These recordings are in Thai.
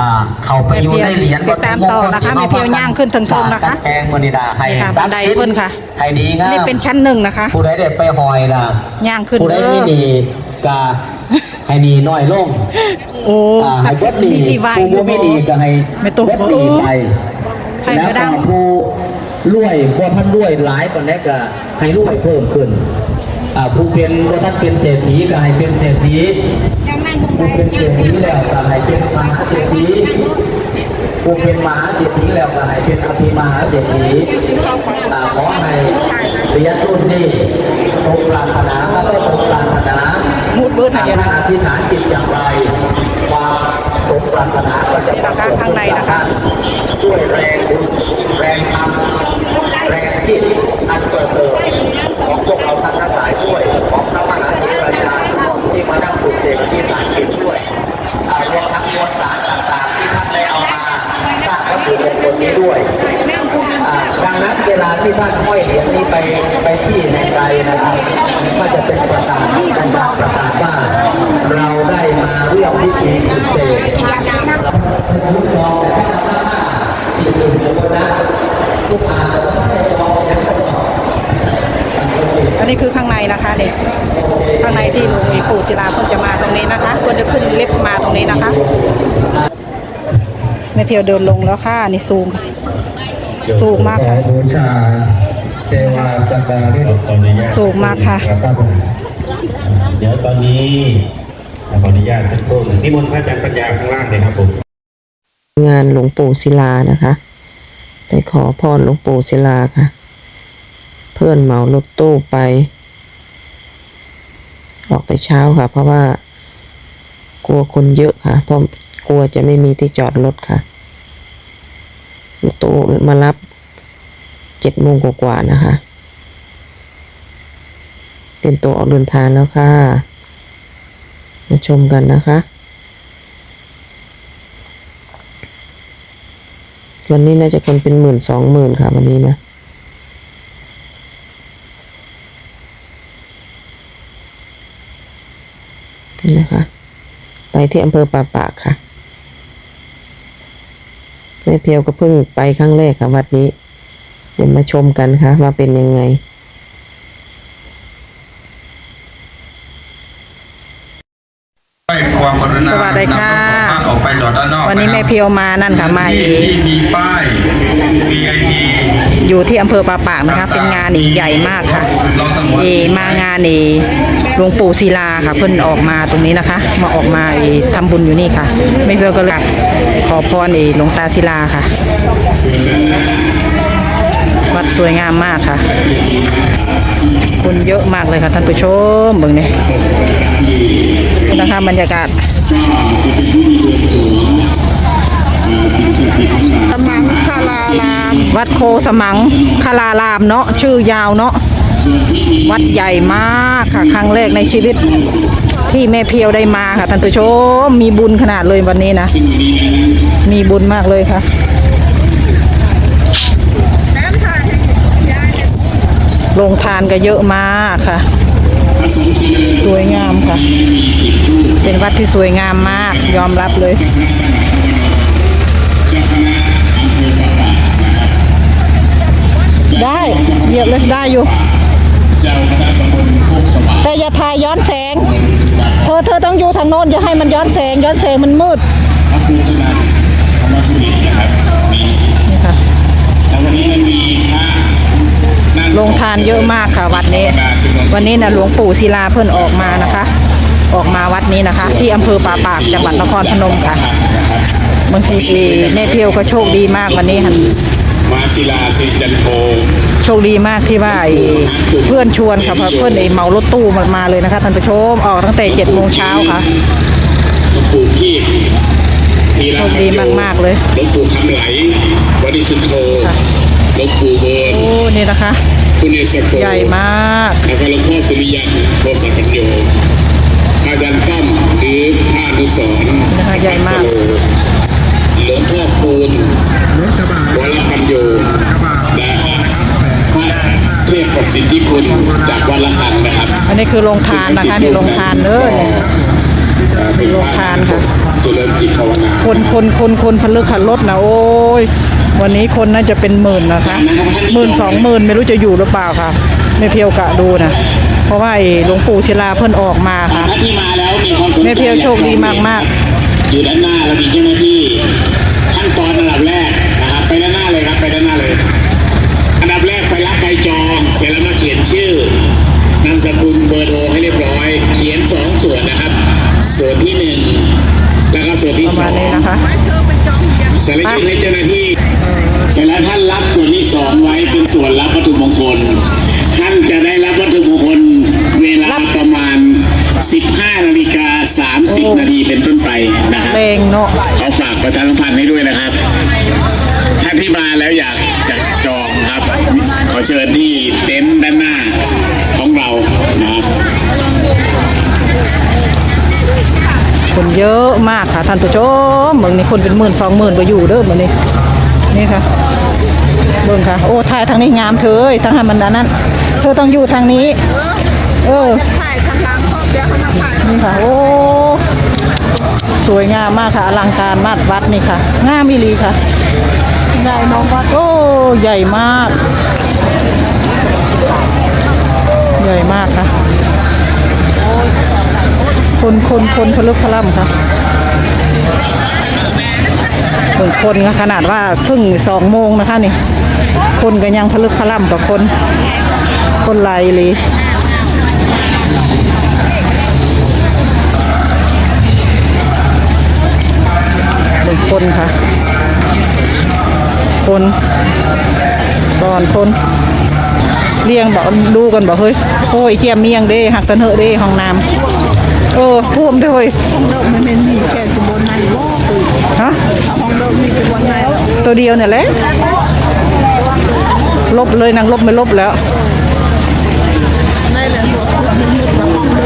อ่าเขาไปอยู่ในเหรียญติดตามต่อนะคะแม่เพียวย่างขึ้นถึงสูงนะคะแกงมณีดาให้นี่ค่ะซับันไดสิ้เพิ่นค่ะให้ดีงามนี่เป็นชั้นหนึ่งนะคะ ผู้ใดได้ไปหอยนะย่างขึ้นผู้ใดเด้ไม่อดีกาให้ดีน้อยลงโอ้อ่าศัให้กดิ์สิวัทดธิ์ดีมีที่ไหว้ผู้บ่ไม่ดีก็ให้ไม่ตกวัดดีไปใครแล้วก็ได้ก็ผู้รวยพอท่านรวยหลายคนนี้ก็ให้รวยเพิ่มขึ้นอ่าผู้เป็นพอท่านเป็นเศรษฐีก็ให้เป็นเศรษฐี ผู้เป็นเศรษฐีแล้วก็ให้เป็นมหาเศรษฐีผู้เป็นมหาเศรษฐีแล้วก็ให้เป็นอภิมหาเศรษฐีอ่ขอให้เรียนรุ่นนี้สมปรารถนาแล้วก็สมปรารถนามุดเบิดให้เดียวนะอธิษฐานจิตอย่างไรความสมปรารถนาก็จะปรากฏข้างในนะคะด้วยแรงบุญแรงธรรมแรงจิตอันประเสริฐของพวกเราทั้งหลายด้วยของพระมหาเถรจารย์ ที่มานั่งปลุกเสกที่ฐานจิตด้วยรวมทั้งมวลสารต่างๆ ที่ท่านได้เอามาสร้างวัตถุมงคลนี้ด้วยดังนั้นเวลาที่ท่านห้อยเหรียญนี้ไปไปที่ไหนไกลนะครับก็จะเป็นประกาศเป็นการประกาศว่าเราได้มาร่วมพิธีปลุกเสกผู้จองแต่ถ้าสิ่งอื่นเดี๋ยวก็ได้ลูกค้าแต่ว่าไม่ได้จองอยังไม่จอง อันนี้คือข้างในนะคะนี่ข้างในที่หลวงปู่ศิลาเพิ่นจะมาตรงนี้นะคะเพิ่นจะขึ้นลิฟต์มาตรงนี้นะคะแม่เพียวเดินลงแล้วค่ะนี่สูงค่ะสูงมากค่ะบูชาเทวาสักการิขออนุญาตสูงมากค่ะครับผมเดี๋ยวตอนนี้ขออนุญาตสักครู่หนึ่งที่มนต์พระอาจารย์ปัญญาข้างล่างเลยครับผมงานหลวงปู่ศิลานะคะไปขอพรหลวงปู่ศิลาค่ะ เพื่อนเหมารถตู้ไป ออกแต่เช้าค่ะ เพราะว่า กลัวคนเยอะค่ะ เพราะกลัวจะไม่มีที่จอดรถค่ะรถตู้มารับเจ็ดโมงกว่าๆนะคะ เตรียมตัวออกเดินทางแล้วค่ะ มาชมกันนะคะวันนี้น่าจะคนเป็นหมื่นสองหมื่นค่ะวันนี้นะ นี่นะคะ ไปที่อำเภอป่าปากค่ะแม่เพียวก็เพิ่งไปครั้งแรกค่ะวัดนี้ เดี๋ยวมาชมกันค่ะว่าเป็นยังไงให้ความกรุณาสวัสดีค่ะนำรถของท่านออกไปจอดด้านนอกวันนี้แม่เพียวมานั่นค่ะมาที่เองที่มีป้าย VIP อยู่ที่อำเภอป่าปากนะคะ เป็นงานอีกใหญ่มากค่ะเราสงวนเอมางานเอ หลวงปู่ศิลาค่ะ เพิ่นออกมาตรงนี้นะคะ มาออกมาเอทำบุญอยู่นี่ค่ะ ไม่เพื่อก็เลยขอพรเอหลวงตาศิลาค่ะ วัดสวยงามมากค่ะ คนเยอะมากเลยค่ะท่านผู้ชมเบิ่งนี่นะคะบรรยากาศสมังคลาราม วัดโคสมังคลารามเนาะชื่อยาวเนาะ วัดใหญ่มากค่ะ ครั้งแรกในชีวิตที่แม่เพียวได้มาค่ะท่านผู้ชม มีบุญขนาดเลยวันนี้นะ มีบุญมากเลยค่ะโรงทานก็เยอะมากค่ะ สวยงามค่ะ เป็นวัดที่สวยงามมากยอมรับเลยได้เหยียบเลยได้อยู่ แต่อย่าถ่ายย้อนแสง เธอเธอต้องอยู่ทางโน้นอย่าให้มันย้อนแสง ย้อนแสงมันมืดนี่ค่ะโรงทานเยอะมากค่ะวัดนี้ วันนี้นะหลวงปู่ศิลาเพิ่นออกมานะคะ ออกมาวัดนี้นะคะ ที่อำเภอป่าปากจังหวัดนครพนมค่ะบางทีแม่เพียวก็โชคดีมากวันนี้ค่ะ มาศิลาสิจันโทโชคดีมากที่ว่าไอ้เพื่อนชวนค่ะเพราะเพื่อนไอ้เหมารถตู้มามาเลยนะคะท่านผู้ชมออกตั้งแต่เจ็ดโมงเช้าค่ะหลวงปู่ขีดทีโชคดีมากๆเลยหลวงปู่คำไหลบริสุทธโธหลวงปู่เบิร์นโอ้นี่นะคะคุณเอสโกใหญ่มากแล้วก็หลวงพ่อสุริยันโคสัปัญโยอาจารย์ต้อมหรือพระอนุสรณ์นะคะใหญ่มาก หลวงพ่อคูณวรปัญโยและพระเทพประสิทธิคุณจากวัดละหันนะครับอันนี้คือโรงทานนะคะนี่โรงทานเด้อเนี่ยเอ่อเป็นพระทานค่ะเจริญจิตภาวนาคนคนคนคนพลึกขันรถนะโอ้ยวันนี้คนน่าจะเป็นหมื่นนะคะหมื่นสองหมื่นไม่รู้จะอยู่หรือเปล่าค่ะไม่เพียวกะดูนะเพราะว่าไอ้หลวงปู่ศิลาเพิ่นออกมาค่ะถ้าที่มาแล้วมีความสนใจแม่เพียวโชคดีมาก อยู่ด้านหน้าเรามีเจ้าหน้าที่ขั้นตอนอันดับแรกนะครับไปด้านหน้าเลยครับไปด้านหน้าเลย อันดับแรกไปรับใบจองเสร็จแล้วมาเขียนชื่อนามสกุลเบอร์โทรให้เรียบร้อย เขียนสองส่วนนะครับ ส่วนที่หนึ่งแล้วก็ส่วนที่ประสมาอณงนี้นะคะเสร็จแล้วยื่นให้เจ้าหน้าที่เสร็จแล้วท่านรับส่วนที่สองไว้เป็นส่วนรับวัตถุมงคล ท่านจะได้รับวัตถุมงคลเวลาประมาณ 15นาฬิกา30 นาที เป็นต้นไปนะครับแรงเนาะเขาฝากประชาสัมพันธ์ให้ด้วยนะครับท่านที่มาแล้วอยากจะจองครับ ขอเชิญที่เต็นท์ด้านหน้าของเรานะครับคนเยอะมากค่ะท่านผู้ชมเมืองนี้คนเป็นหมื่นสองหมื่นไปอยู่เด้อเมืองนี้นี่ค่ะเบิ่งค่ะ โอ้ถ่ายทางนี้งามเธอเอ้ยทางหันมันอันนั้น เธอต้องอยู่ทางนี้ เออถ่ายข้างหลังครอบเดียวเขามาถ่ายนี่ค่ะ โอ้ สวยงามมากค่ะ อลังการมากวัดนี่ค่ะงามอีหลีค่ะใหญ่น้องวัดโอ้ใหญ่มาก ใหญ่มากค่ะ คนคนคนพลึกพล่ำค่ะเบิ่งคนค่ะขนาดว่าเพิ่งสองโมงนะคะนี่ คนก็ยังพลึกพล่ำกับคน คนไหลาย คนค่ะ คนสอนคนเลี้ยงบอกดูกันบอกเฮ้ยโอ้ยเกียมเมียงเด้หักตันเหอะเด้ห้องน้ำเออท่วมเด้อเฮ้ยห้องเดิมมันเป็นมีแค่สมบูรณ์ในโลกคือฮะห้องเดิมมีเป็นวันไหนแล้วตัวเดียวเนี่ยแหละลบเลยนางลบไม่ลบแล้วในเหลือตัวมันมีแต่ห้องเดิม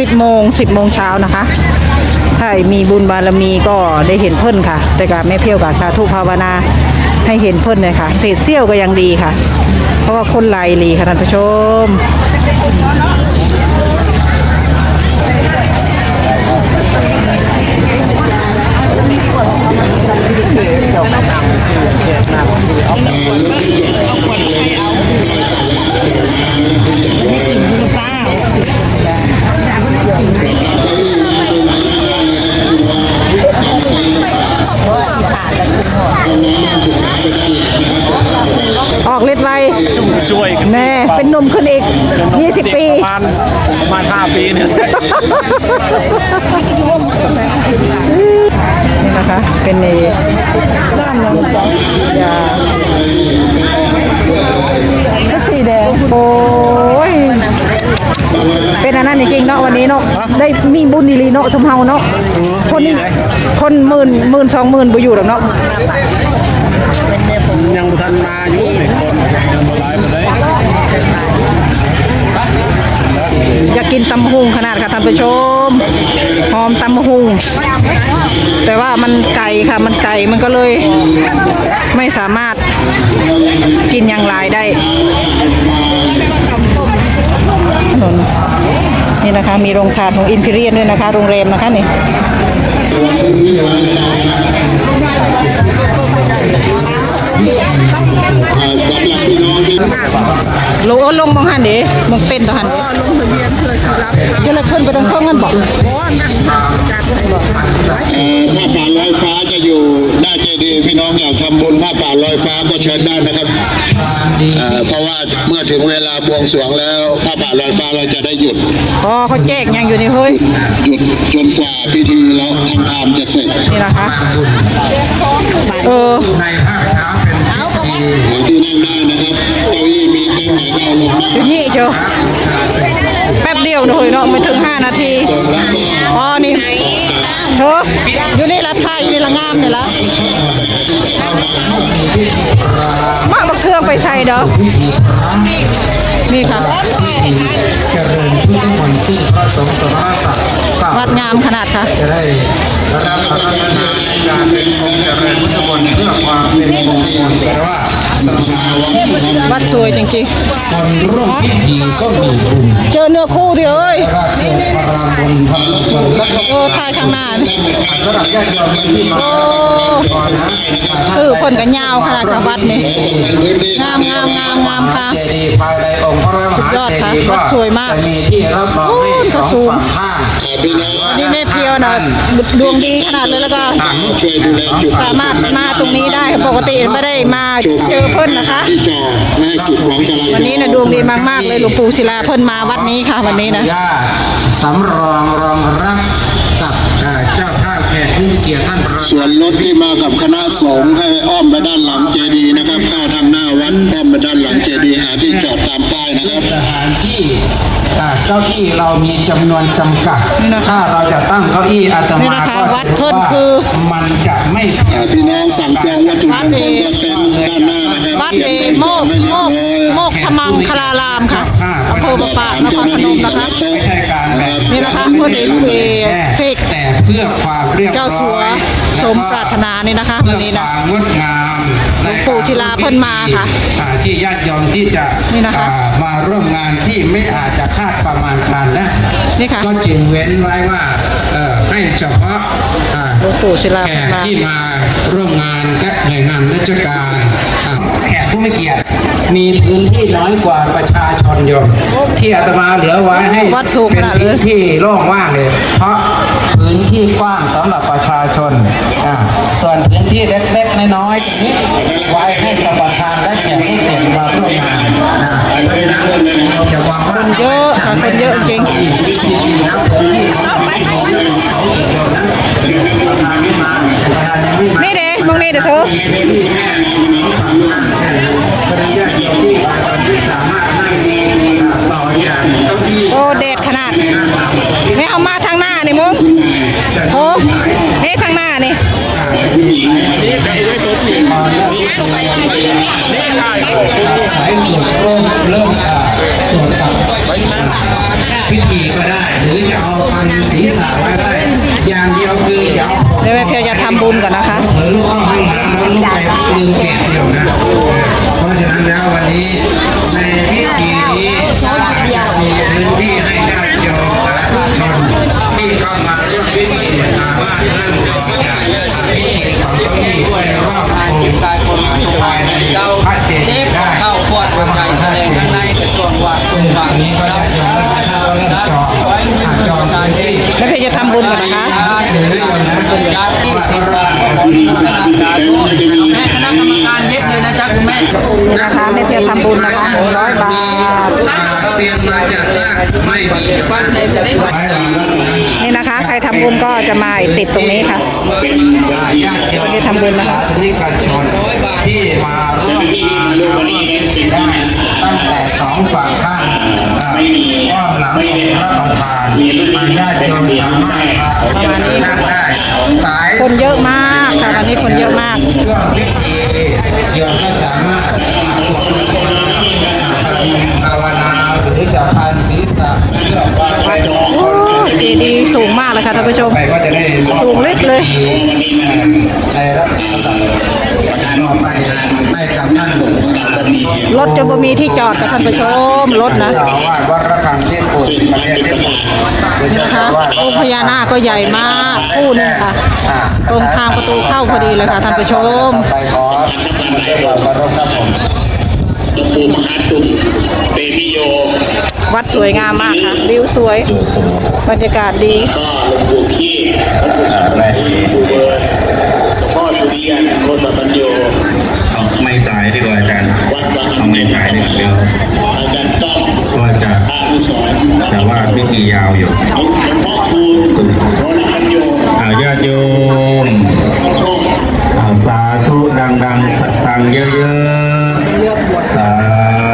10โมง10โมงเช้านะคะถ้ามีบุญบารมีก็ได้เห็นเพิ่นค่ะ แต่กับแม่เพี้ยวกับสาธุภาวนาให้เห็นเพิ่นเลยค่ะ เศษเสี้ยวก็ยังดีค่ะ เพราะว่าคนไหลลีค่ะท่านผู้ชมเดี๋ยว อันนั้นจริงเนาะวันนี้เนาะได้มีบุญอีหลีเนาะสมเฮาเนาะคนนี้คนหมื่นหมื่นสองหมื่นไปอยู่หรอกเนาะยังทันมาอยู่ในคนยังบ่หลายบ่ได้อยากกินตำหุงขนาดค่ะท่านผู้ชมหอมตำหุงแต่ว่ามันไก่ค่ะมันไก่มันก็เลย ไม่สามารถกินอย่างไรได้ นนนี่นะคะ มีโรงทานของอินพิเรียนด้วยนะคะ โรงแรมนะคะนี่ ลงเอาลงมองหันเด้มองเป็นตัวหันก็ลงทะเบียนเพื่อสิรับเดี๋ยวเราขึ้นไปตรงเครื่องกันบอกเพราะว่านั่งจัดให้บอกเอ่อผ้าป่าลอยฟ้าจะอยู่หน้าเจดีย์พี่น้องอยากทำบุญผ้าป่าลอยฟ้าก็เชิญได้นะครับเอ่อเพราะว่าเมื่อถึงเวลาบวงสรวงแล้วผ้าป่าลอยฟ้าเราจะได้หยุดอ๋อเขาแจกยังอยู่นี่เฮ้ยหยุดจนกว่าพิธีเราทำตามจะเสร็จนี่นะคะเออในภาคเช้าเป็นพิธีหาที่นั่งได้นะครับเก้าอี้มีเต็นท์ไหนก็เอาอยู่นี่เจ้าแป๊บเดียวเลยเนาะไม่ถึง 5 นาที อ๋อ นี่เธออยู่นี่ละท่าอยู่นี่ละงามนี่ละมากบักเทืองไปใส่เด้อนี่ค่ะเจริญทุกคนที่พระสงฆ์สมณศักดิ์ก็วัดงามขนาดค่ะจะได้ ระดับพัฒนาการเป็นองค์เจริญพุทธมนต์เพื่อความเป็นมงคลแปลว่าศาสนาวังที่วัดสวยจริงคนร่วมพิธีก็มีบุญๆเจอเนื้อคู่เดียวเอ้ยแล้วก็เกิดพลังบุญพลังชนและก็โอ้ทายข้างหน้านี่สำหรับญาติโยมที่มาโอ้ก่อนนะชื่อคนกันยาวขนาดกับวัดนี่งามงามงามงามค่ะเจดีย์ภายในองค์พระมสุดหายอดเจค่ะดีย์วัก็ดสวยมากจะมีที่รับรองให้โอ้สองสูงฝั่งข้างวันนี้แม่เพียวนะดวงดีขนาดเลยแล้วก็สามารถมาตรงนี้ได้ปกติไม่ได้มาเจอเพิ่นนะคะวันนี้นะดวงดีมากๆเลยหลวงปู่ศิลาเพิ่นมาวัดนี้ค่ะวันนี้นะสำรองรองรับกับเอ่อเจ้าท่าแขกผู้มี เกียรติท่านประธานส่วนรถที่มากับคณะสงฆ์ให้อ้อมไปด้านหลังเจดีย์นะครับเข้าทางหน้าวัดอ้อมไปด้านหลังเจดีย์หาที่จอดตามป้ายนะครับสถานที่อ่าเก้าอี้เรามีจำนวนจำกัดนี่นะคะถ้าเราจะตั้งเก้าอี้อาตนี่มานะคะก็วัดถืเพิ่อนว่าคือมันจะไม่อ่าพี่น้องสั่งจองวัตถุมงคลก็เต็นท์ด้านหน้านะครับวัดเขียเอนใบโมจองกให้เรียโมบกร้อยโมกชมังคลารามค่ะอำ เภอประปากนครพนมนะคะไม่ใช่การแบบนี่นะคะเพื่อนเอกเวเฟกแต่เพื่อความเรียบร้อยเจ้าสัวสมปรารถนานี่นะคะเพื่วัอนนี้คนะวามงดงามหลวงปู่ศิลาเพิ่นมาค่ะอ่าที่ญาติโยมที่จะนี่นะคะอ่ามาร่วมงานที่ไม่อาจจะคาดประมาณการนะนี่ค่ะก็จึงเว้นไว้ว่าเอ่อให้เฉพาะอ่าหลวงปู่ศิลาแขเพิ่นกมาที่มาร่วมงานและหน่วยงานราชการอ่าแขกผู้ไม่เกียรติ มีพื้นที่น้อยกว่าประชาชนโยมที่อาตมาเหลือไว้ให้วัดสูงเป็นขนาดเลย พื้นที่โล่งว่างเลย เพราะพื้นที่กว้างสำหรับประชาชนอ่าส่วนพื้นที่เล็กๆน้อยๆตรงนี้ไว้ให้กับประธานและแขกผู้เกียรติมาร่วมงานนะเพราะฉะนั้นเราอย่าวางว่า เยอะค่ะคนเยอะจริง ที่จริงๆแล้วพื้นที่ของเราไม่สูงเลยเขาเกี่ยวนะประธานไม่มาประธานยังไม่มานี่ เด้อเธอโยที่ตอนที่สามารถนั่งต่อจากเก้าอี้โอ้เด ขนาดนี่เอามาทางหน้านี่มุงโอ้นี่ทางหน้านี่ตอนเริ่มสายส่วนเริ่มเริ่มอ่าส่วนกับพิธีก็ได้หรือจะเอาพันศีรษะก็ได้อย่างเดียวคืออย่าเอาเดี๋ยวแม่เพียวจะทำบุญก่อนนะคะเผลอลูกเข้าห้องน้ำแล้วลูกไปลืมเก็บเดียวนะเพราะฉะนั้นแล้ววันนี้ในพิธีนี้จะมีพื้นที่ให้ แสดงข้างในกระทรวงวัดซึ่งตอนนี้ก็ญาติโยมได้เข้าเริ่มจองหาจองพื้นที่แม่เพียวจะทำบุญก่อนนะคะหรือเรื่องนะญาติที่สิบรายสาธุแม่คณะกรรมการเย็บเลยนะจ๊ะคุณแม่นะคะแม่เพียวทำบุญนะคะหนึ่งร้อยบาท เตรียมมาจัดสร้างไม่มีวันไหนจะได้ไว้หลังรักษานี่นะคะ ใครทำบุญก็จะมาติดตรงนี้ค่ะญาติโยมวันนี้ทำบุญนะคะศาสนิกชนที่มาร่วมงานในวันนี้ได้ตั้งแต่สองฝั่งข้างอ้อมหลังองค์พระประธานมาญาติโยมสามารถมานั่งได้สายคนเยอะมากค่ะวันนี้คนเยอะมากช่วงพิธีโยมก็สามารถภาวนาหรือ จะพันศีรษะเพื่อความเป็นมงโอ้ลเจดีย์สูงมากเลยค่ะท่านผู้ชม ไปก็จะได้สูงเล็กเลยในรับต่อไปให้กับท่านหลวงตาจะมีรถจะบ่มีที่จอดกับท่านผู้ชมรถนะเจ้าอาวาสวัดระฆังเทศโปรดประเทศเทศนี่นะคะองค์พญานาคก็ใหญ่มากคู่นึงค่ะตรงทางประตูเข้าพอดีเลยค่ะท่านผู้ชมไปขอมันได้บอกกับครับผมหลวงปู่มหาตุ่มเตมิโย วัดสวยงามมากค่ะ วิวสวย บรรยากาศดี ก็หลวงปู่ขี้หลวงปู่สัมมาหลวงปู่เบิร์ดหลวงพ่อสุริยันโคสปัญโยเอาไม่สายดีกว่าอาจารย์วัดวังเอาไม่สายดีกว่าเดี๋ยวอาจารย์ต้อมก็จะอานุสรณ์แต่ว่าพิธียาวอยู่หลวงพ่อคูณโคลปัญโยอาญาติโยมโชคอ่าสาธุดังๆสักตังเยอะๆสาธุ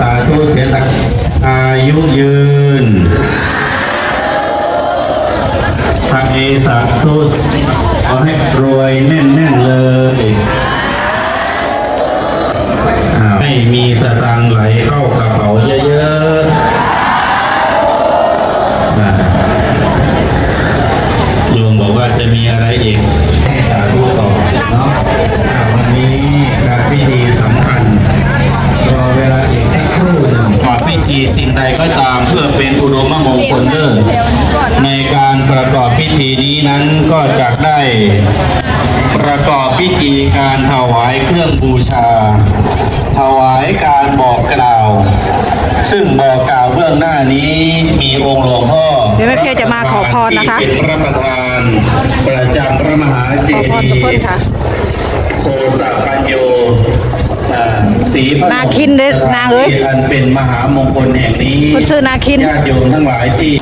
สาธุเสียกอายุยืนทางเอสาธุขอให้รวยแน่นๆเลยให้มีสตางค์ไหลเข้ากระเป๋าเยอะๆโยมบอกว่าจะมีอะไรอีกให้สาธุต่อเนาะ รื่องบูชา ถวายการบอกกล่าว ซึ่งบอกกล่าวเบื้องหน้านี้มีองค์หลวงพ่อเดี๋ยวแม่เพียวจะมาขอพรนะคะที่เป็นพระประธานประจำพระมหาเจขอพรดีกับเพิ่นย์ค่ะโคสัปัญโยอ่าสีพระนาคินเด้อนางเอ้ยที่อันเป็นมหามงคลแห่งนี้เพิ่นชื่อนาคินญาติโยมทั้งหลายที่